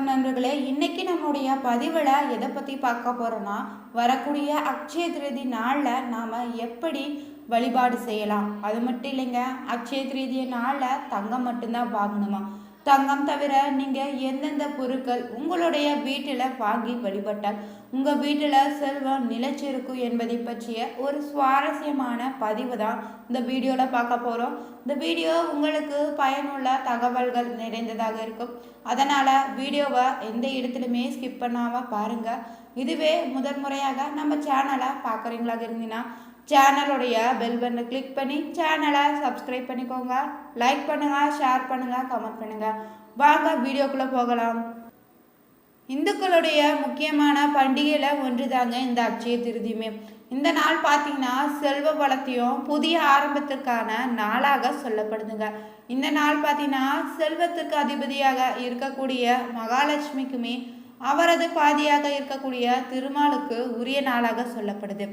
வணக்கம் நண்பர்களே. இன்னைக்கு நம்முடைய பதிவில் எதை பற்றி பார்க்க போகிறோன்னா வரக்கூடிய அக்ஷய திருதி நாளில் நாம் எப்படி வழிபாடு செய்யலாம். அது மட்டும் இல்லைங்க அக்ஷய திருதி நாளில் தங்கம் மட்டும்தான் வாங்கணுமா? தங்கம் தவிர நீங்கள் எந்தெந்த பொருட்கள் உங்களுடைய வீட்டில் வாங்கி வழிபட்டால் உங்கள் வீட்டில் செல்வம் நிலைச்சிருக்கும் என்பதை பற்றிய ஒரு சுவாரஸ்யமான பதிவு தான் இந்த வீடியோவில் பார்க்க போகிறோம் இந்த வீடியோ உங்களுக்கு பயனுள்ள தகவல்கள் நிறைந்ததாக இருக்கும். அதனால் வீடியோவை எந்த இடத்துலையுமே ஸ்கிப் பண்ணாமல் பாருங்கள் இதுவே முதல் முறையாக நம்ம சேனலை பார்க்குறீங்களாக இருந்தீங்கன்னா சேனலுடைய பெல் பட்டனை கிளிக் பண்ணி சேனலை சப்ஸ்கிரைப் பண்ணிக்கோங்க. லைக் பண்ணுங்கள் ஷேர் பண்ணுங்கள் கமெண்ட் பண்ணுங்கள் வாங்க வீடியோக்குள்ளே போகலாம். இந்துக்களுடைய முக்கியமான பண்டிகையில் ஒன்று தாங்க இந்த அட்சய திருதியுமே. இந்த நாள் பார்த்தீங்கன்னா செல்வ வளத்தையும் புதிய ஆரம்பத்திற்கான நாளாக சொல்லப்படுதுங்க. இந்த நாள் பார்த்தீங்கன்னா செல்வத்துக்கு அதிபதியாக இருக்கக்கூடிய மகாலட்சுமிக்குமே அவரது பாதியாக இருக்கக்கூடிய திருமாலுக்கு உரிய நாளாக சொல்லப்படுது.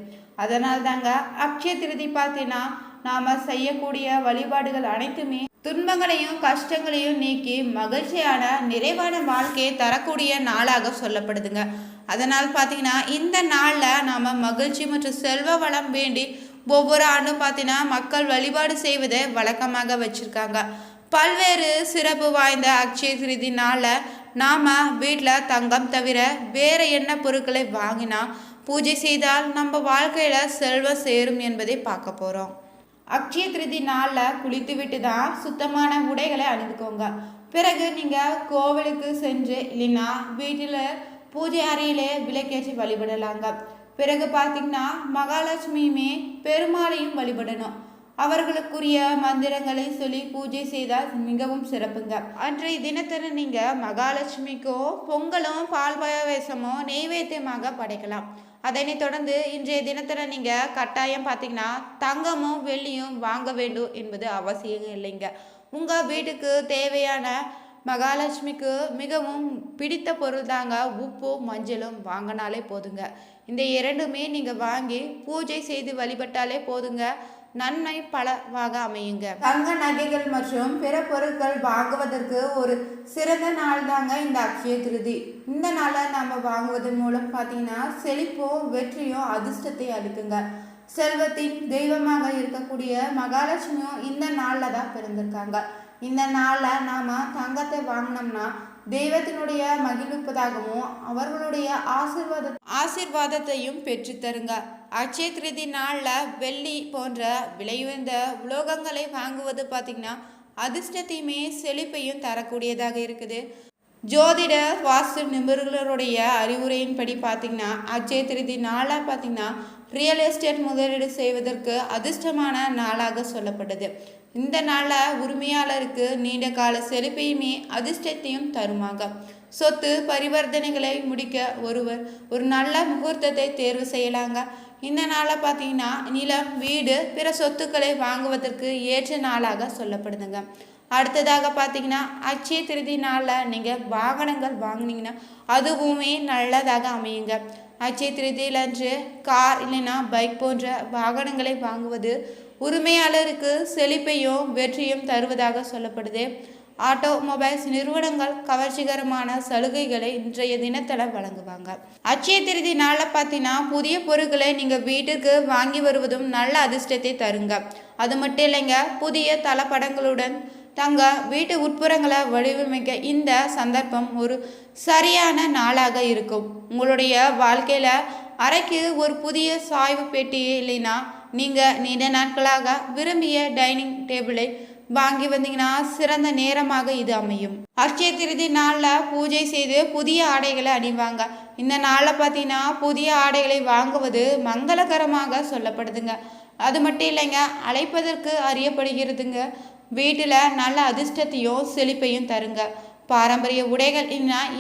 அதனால் தாங்க அக்ஷய திருதி பார்த்தீங்கன்னா நாம் செய்யக்கூடிய வழிபாடுகள் அனைத்துமே துன்பங்களையும் கஷ்டங்களையும் நீக்கி மகிழ்ச்சியான நிறைவான வாழ்க்கையை தரக்கூடிய நாளாக சொல்லப்படுதுங்க. அதனால் பார்த்தீங்கன்னா இந்த நாளில் நாம் மகிழ்ச்சி மற்றும் செல்வ வளம் வேண்டி ஒவ்வொரு ஆண்டும் பார்த்தீங்கன்னா மக்கள் வழிபாடு செய்வதை வழக்கமாக வச்சுருக்காங்க. பல்வேறு சிறப்பு வாய்ந்த அக்ஷய திருதி நாளில் நாம் வீட்டில் தங்கம் தவிர வேறு என்ன பொருட்களை வாங்கினா பூஜை செய்தால் நம்ம வாழ்க்கையில் செல்வம் சேரும் என்பதை பார்க்க போகிறோம் அக்ஷய திருதி நாளில் குளித்து விட்டு தான் சுத்தமான உடைகளை அணிந்துக்கோங்க. பிறகு நீங்கள் கோவிலுக்கு சென்று இல்லைன்னா வீட்டில் பூஜை அறையிலே விளக்கேற்றி வழிபடலாங்க. பிறகு பார்த்திங்கன்னா மகாலட்சுமியுமே பெருமாளையும் வழிபடணும். அவர்களுக்குரிய மந்திரங்களை சொல்லி பூஜை செய்தால் மிகவும் சிறப்புங்க. அன்றைய தினத்தில் நீங்கள் மகாலட்சுமிக்கோ பொங்கலும் பால் பாயாவேசமோ நெய்வேத்தியமாக படைக்கலாம். அதனை தொடர்ந்து இன்றைய தினத்தில் நீங்கள் கட்டாயம் பார்த்தீங்கன்னா தங்கமும் வெள்ளியும் வாங்க வேண்டும் என்பது அவசியம் இல்லைங்க. உங்கள் வீட்டுக்கு தேவையான மகாலட்சுமிக்கு மிகவும் பிடித்த பொருள் தாங்க உப்பும் மஞ்சளும் வாங்கினாலே போதுங்க. இந்த இரண்டுமே நீங்கள் வாங்கி பூஜை செய்து வழிபட்டாலே போதுங்க. நன்மை பலவாக அமையுங்க. தங்க நகைகள் மற்றும் பிற பொருட்கள் வாங்குவதற்கு ஒரு சிறந்த நாள் தாங்க இந்த அக்ஷய திருதி. இந்த நாளை நம்ம வாங்குவதன் மூலம் பார்த்தீங்கன்னா செழிப்போ வெற்றியோ அதிர்ஷ்டத்தை அளிக்குங்க. செல்வத்தின் தெய்வமாக இருக்கக்கூடிய மகாலட்சுமியும் இந்த நாளில் தான் பிறந்திருக்காங்க. இந்த நாளில் நாம் தங்கத்தை வாங்கினோம்னா தெய்வத்தினுடைய மகிழ்விப்பதாகவும் அவர்களுடைய ஆசிர்வாத ஆசிர்வாதத்தையும் பெற்றுத்தருங்க. அட்சய திருதி நாளில் வெள்ளி போன்ற விலையுயர்ந்த உலோகங்களை வாங்குவது பார்த்திங்கன்னா அதிர்ஷ்டத்தையுமே செழிப்பையும் தரக்கூடியதாக இருக்குது. ஜோதிட வாஸ்து நிபுணர்களுடைய அறிவுரையின்படி பார்த்திங்கன்னா அச்சய திருதி நாளாக பார்த்திங்கன்னா ரியல் எஸ்டேட் முதலீடு செய்வதற்கு அதிர்ஷ்டமான நாளாக சொல்லப்பட்டது. இந்த நாளில் உரிமையாளருக்கு நீண்ட கால செழிப்பையுமே அதிர்ஷ்டத்தையும் தருமாங்க. சொத்து பரிவர்த்தனைகளை முடிக்க ஒருவர் ஒரு நல்ல முகூர்த்தத்தை தேர்வு செய்யலாங்க. இந்த நாளில் பார்த்தீங்கன்னா நிலம் வீடு பிற சொத்துக்களை வாங்குவதற்கு ஏற்ற நாளாக சொல்லப்படுதுங்க. அடுத்ததாக பார்த்தீங்கன்னா அச்சய திருதி நாளில் நீங்கள் வாகனங்கள் வாங்கினீங்கன்னா அதுவுமே நல்லதாக அமையுங்க. அச்சய திருதியிலன்று கார் இல்லைன்னா பைக் போன்ற வாகனங்களை வாங்குவது உரிமையாளருக்கு செழிப்பையும் வெற்றியும் தருவதாக சொல்லப்படுது. ஆட்டோமொபைல்ஸ் நிறுவனங்கள் கவர்ச்சிகரமான சலுகைகளை இன்றைய தினத்தில் வழங்குவாங்க. அச்சய திருதி நாளில் பார்த்தீங்கன்னா புதிய பொருட்களை நீங்கள் வீட்டுக்கு வாங்கி வருவதும் நல்ல அதிர்ஷ்டத்தை தருங்க. அது மட்டும் இல்லைங்க புதிய தளப்படங்களுடன் தங்க வீட்டு உட்புறங்களை வடிவமைக்க இந்த சந்தர்ப்பம் ஒரு சரியான நாளாக இருக்கும். உங்களுடைய வாழ்க்கையில் அறைக்கு ஒரு புதிய சாய்வு பெட்டி இல்லைன்னா நீங்கள் நீண்ட நாட்களாக விரும்பிய டைனிங் டேபிளை வாங்கி வந்தீங்கன்னா சிறந்த நேரமாக இது அமையும். அக்ஷய திருதி நாளில் பூஜை செய்து புதிய ஆடைகளை அணிவாங்க. இந்த நாளில் பார்த்தீங்கன்னா புதிய ஆடைகளை வாங்குவது மங்களகரமாக சொல்லப்படுதுங்க. அது மட்டும் இல்லைங்க அழைப்பதற்கு அறியப்படுகிறதுங்க. வீட்டில் நல்ல அதிர்ஷ்டத்தையும் செழிப்பையும் தருங்க. பாரம்பரிய உடைகள்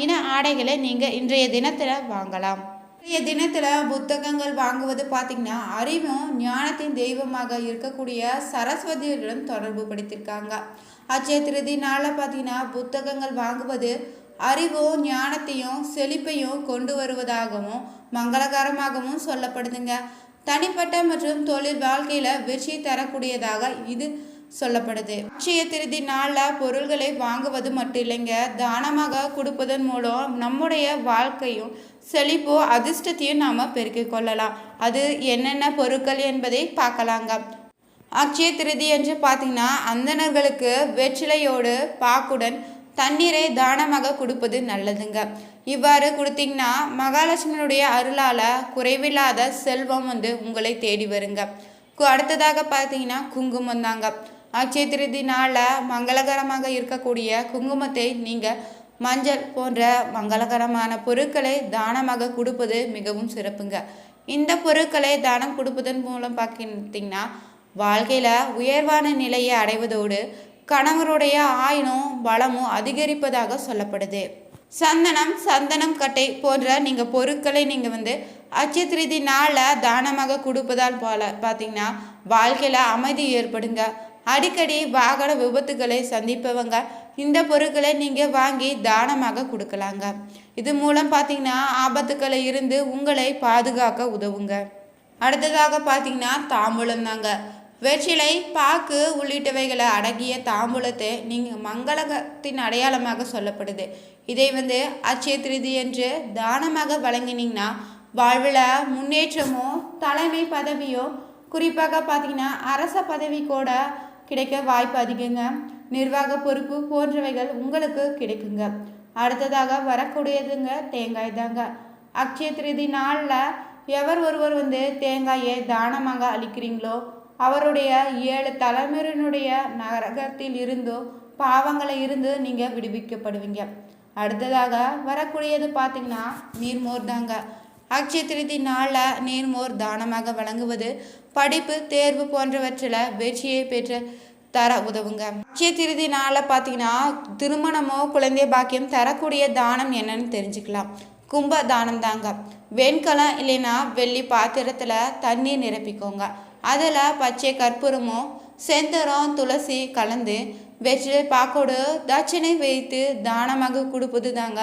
இன ஆடைகளை நீங்கள் இன்றைய தினத்தில் வாங்கலாம். இன்றைய தினத்தில் புத்தகங்கள் வாங்குவது பார்த்திங்கன்னா அறிவும் ஞானத்தின் தெய்வமாக இருக்கக்கூடிய சரஸ்வதியுடன் தொடர்பு படுத்தியிருக்காங்க அச்சய திருதி நாளில் பார்த்தீங்கன்னா புத்தகங்கள் வாங்குவது அறிவும் ஞானத்தையும் செழிப்பையும் கொண்டு வருவதாகவும் மங்களகரமாகவும் சொல்லப்படுதுங்க. தனிப்பட்ட மற்றும் தொழில் வாழ்க்கையில் வெற்றி தரக்கூடியதாக இது சொல்லப்படுது. அட்சய திருதி நாளில் பொருள்களை வாங்குவது மட்டும் இல்லைங்க. தானமாக கொடுப்பதன் மூலம் நம்முடைய வாழ்க்கையும் செழிப்போ அதிர்ஷ்டத்தையும் நாம் பெருக்கிக் கொள்ளலாம். அது என்னென்ன பொருட்கள் என்பதை பார்க்கலாங்க. அக்ஷய திருதி என்று பார்த்தீங்கன்னா அந்தணர்களுக்கு வெற்றிலையோடு பாக்குடன் தண்ணீரை தானமாக கொடுப்பது நல்லதுங்க. இவ்வாறு கொடுத்தீங்கன்னா மகாலட்சுமியுடைய அருளால் குறைவில்லாத செல்வம் வந்து உங்களை தேடி வருங்க. கு- அடுத்ததாக பார்த்தீங்கன்னா குங்குமம் தாங்க அக்ஷய திருதி நாளில் மங்களகரமாக இருக்கக்கூடிய குங்குமத்தை நீங்கள் மஞ்சள் போன்ற மங்களகரமான பொருட்களை தானமாக கொடுப்பது மிகவும் சிறப்புங்க. இந்த பொருட்களை தானம் கொடுப்பதன் மூலம் பார்த்தீங்கன்னா வாழ்க்கையில் உயர்வான நிலையை அடைவதோடு கணவருடைய ஆயினும் பலமும் அதிகரிப்பதாக சொல்லப்படுது. சந்தனம் சந்தனம் கட்டை போன்ற நீங்கள் பொருட்களை நீங்கள் வந்து அச்சய திருதி நாளில் தானமாக கொடுப்பதால் போல பார்த்தீங்கன்னா வாழ்க்கையில் அமைதி ஏற்படுங்க. அடிக்கடி வாகன விபத்துகளை சந்திப்பவங்க இந்த பொருட்களை நீங்கள் வாங்கி தானமாக கொடுக்கலாங்க. இது மூலம் பார்த்தீங்கன்னா ஆபத்துக்களை இருந்து உங்களை பாதுகாக்க உதவுங்க. அடுத்ததாக பார்த்தீங்கன்னா தாம்பூலம் தாங்க. வெற்றிலை பாக்கு உள்ளிட்டவைகளை அடங்கிய தாம்பூலத்தை நீங்கள் மங்களகத்தின் அடையாளமாக சொல்லப்படுது. இதை வந்து அச்சய திருதி என்று தானமாக வழங்கினீங்கன்னா வாழ்வில் முன்னேற்றமோ தலைமை பதவியோ குறிப்பாக பார்த்தீங்கன்னா அரச பதவி கூட கிடைக்க வாய்ப்பு அதிகங்க. நிர்வாக பொறுப்பு போன்றவைகள் உங்களுக்கு கிடைக்குங்க. அடுத்ததாக வரக்கூடியதுங்க தேங்காய் தாங்க. அக்ஷய திருதி நாளில் எவர் ஒருவர் வந்து தேங்காயை தானமாக அளிக்கிறீங்களோ அவருடைய ஏழு தலைமுறையினுடைய நரகத்தில் இருந்தோ பாவங்களை இருந்து நீங்கள் விடுவிக்கப்படுவீங்க. அடுத்ததாக வரக்கூடியது பார்த்தீங்கன்னா நீர்மோர் தாங்க. அக்ஷய திருதி நாளில் நீர்மோர் தானமாக வழங்குவது படிப்பு தேர்வு போன்றவற்றில் வெற்றியை பெற்று தர உதவுங்க. அக்ஷய திருதி நாளில் பார்த்தீங்கன்னா திருமணமோ குழந்தை பாக்கியம் தரக்கூடிய தானம் என்னன்னு தெரிஞ்சுக்கலாம். கும்ப தானம் தாங்க. வெண்கலம் இல்லைன்னா வெள்ளி பாத்திரத்தில் தண்ணீர் நிரப்பிக்கோங்க. அதில் பச்சை கற்பூரமோ செந்தரம் துளசி கலந்து வெற்றிலை பாக்கோடு தட்சணை வைத்து தானமாக கொடுப்பது தாங்க.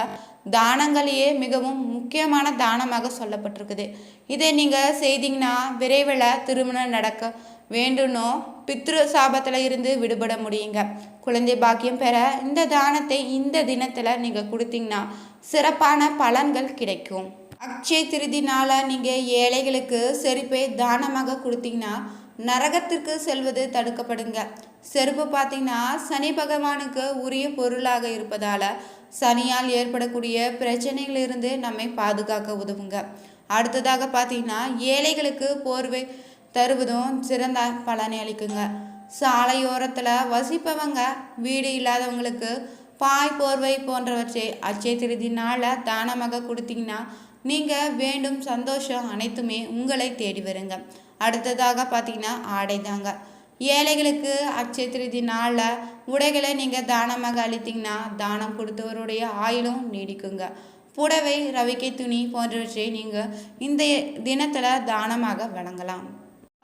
தானங்களையே மிகவும் முக்கியமான தானமாக சொல்லப்பட்டிருக்குது. இதை நீங்கள் செய்தீங்கன்னா விரைவில் திருமணம் நடக்க வேண்டுனோ பித்ரு சாபத்தில் இருந்து விடுபட முடியுங்க. குழந்தை பாக்கியம் பெற இந்த தானத்தை இந்த தினத்தில் நீங்கள் கொடுத்தீங்கன்னா சிறப்பான பலன்கள் கிடைக்கும். அக்ஷய திருதி நாளாக நீங்கள் ஏழைகளுக்கு செருப்பை தானமாக கொடுத்தீங்கன்னா நரகத்திற்கு செல்வது தடுக்கப்படுங்க. செருப்பு பார்த்தீங்கன்னா சனி பகவானுக்கு உரிய பொருளாக இருப்பதால் சனியால் ஏற்படக்கூடிய பிரச்சனைகளிலிருந்து நம்மை பாதுகாக்க உதவுங்க. அடுத்ததாக பார்த்தீங்கன்னா ஏழைகளுக்கு போர்வை தருவதும் சிறந்த பலனை அளிக்குங்க. சாலையோரத்தில் வசிப்பவங்க வீடு இல்லாதவங்களுக்கு பாய் போர்வை போன்றவற்றை அச்சய திருதி நாளில் தானமாக கொடுத்தீங்கன்னா நீங்கள் வேண்டும் சந்தோஷம் அனைத்துமே உங்களை தேடி வருங்க. அடுத்ததாக பார்த்தீங்கன்னா ஆடை தாங்க. ஏழைகளுக்கு அச்சய திருதி நாளில் உடைகளை நீங்கள் தானமாக அளித்தீங்கன்னா தானம் கொடுத்தவருடைய ஆயுளும் நீடிக்குங்க. புடவை ரவிக்கை துணி போன்றவற்றை நீங்கள் இந்த தினத்தில் தானமாக வழங்கலாம்.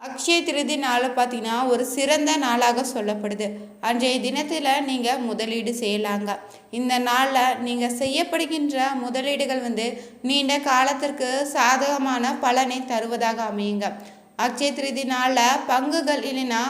அக்ஷய திருதி நாளை பார்த்தீங்கன்னா ஒரு சிறந்த நாளாக சொல்லப்படுது. அன்றைய தினத்தில் நீங்கள் முதலீடு செய்யலாங்க. இந்த நாளில் நீங்கள் செய்யப்படுகின்ற முதலீடுகள் வந்து நீண்ட காலத்திற்கு சாதகமான பலனை தருவதாக அமையுங்க. அக்ஷய திருதி நாளில் பங்குகள் இல்லைன்னா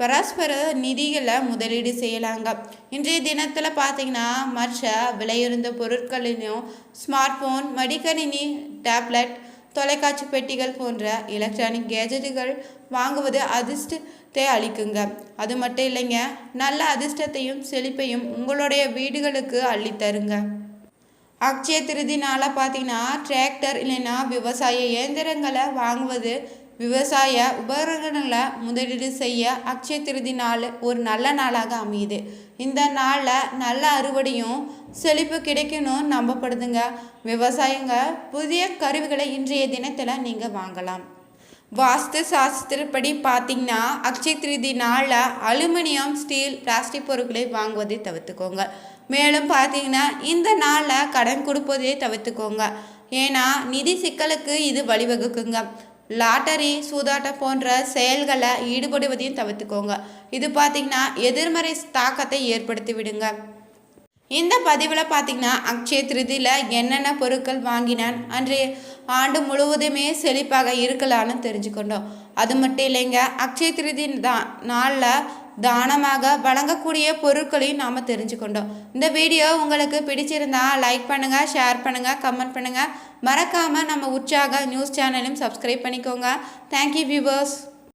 பரஸ்பர நிதிகளை முதலீடு செய்யலாங்க. இன்றைய தினத்தில் பார்த்தீங்கன்னா மற்ற விலையுறந்த பொருட்களிலும் ஸ்மார்ட் ஃபோன் மடிக்கணினி டேப்லெட் தொலைக்காட்சி பெட்டிகள் போன்ற எலக்ட்ரானிக் கேஜெட்டுகள் வாங்குவது அதிர்ஷ்டத்தை அளிக்குங்க. அது மட்டும் இல்லைங்க நல்ல அதிர்ஷ்டத்தையும் செழிப்பையும் உங்களுடைய வீடுகளுக்கு அள்ளித்தருங்க. அக்ஷய திருதினால் பார்த்தீங்கன்னா டிராக்டர் இல்லைன்னா விவசாய இயந்திரங்களை வாங்குவது விவசாய உபகரணங்களை முதலீடு செய்ய அக்ஷய திருதி நாள் ஒரு நல்ல நாளாக அமையுது. இந்த நாளில் நல்ல அறுவடையும் செழிப்பு கிடைக்கணும் நம்பப்படுதுங்க. விவசாயிங்க புதிய கருவிகளை இன்றைய தினத்தில் நீங்கள் வாங்கலாம். வாஸ்து சாஸ்திரப்படி பார்த்தீங்கன்னா அக்ஷய திருதி நாளில் அலுமினியம் ஸ்டீல் பிளாஸ்டிக் பொருட்களை வாங்குவதை தவிர்த்துக்கோங்க. மேலும் பார்த்தீங்கன்னா இந்த நாளில் கடன் கொடுப்பதை தவிர்த்துக்கோங்க. ஏன்னா நிதி சிக்கலுக்கு இது வழிவகுக்குங்க. லாட்டரி சூதாட்டம் போன்ற செயல்களை ஈடுபடுவதையும் தவிர்த்துக்கோங்க. இது பார்த்தீங்கன்னா எதிர்மறை தாக்கத்தை ஏற்படுத்தி விடுங்க இந்த பதிவில் பார்த்தீங்கன்னா அக்ஷய திருதியில் என்னென்ன பொருட்கள் வாங்கினான் அன்றைய ஆண்டு முழுவதுமே செழிப்பாக இருக்கலான்னு தெரிஞ்சுக்கொண்டோம். அது மட்டும் இல்லைங்க அக்ஷய திருதி தான் நாளில் தானமாக வழங்கக்கூடிய பொருட்களையும் நாம் தெரிஞ்சுக்கொண்டோம். இந்த வீடியோ உங்களுக்கு பிடிச்சிருந்தா லைக் பண்ணுங்கள் ஷேர் பண்ணுங்கள் கமெண்ட் பண்ணுங்கள் மறக்காமல் நம்ம உற்சாக நியூஸ் சேனலையும் சப்ஸ்கிரைப் பண்ணிக்கோங்க. Thank you viewers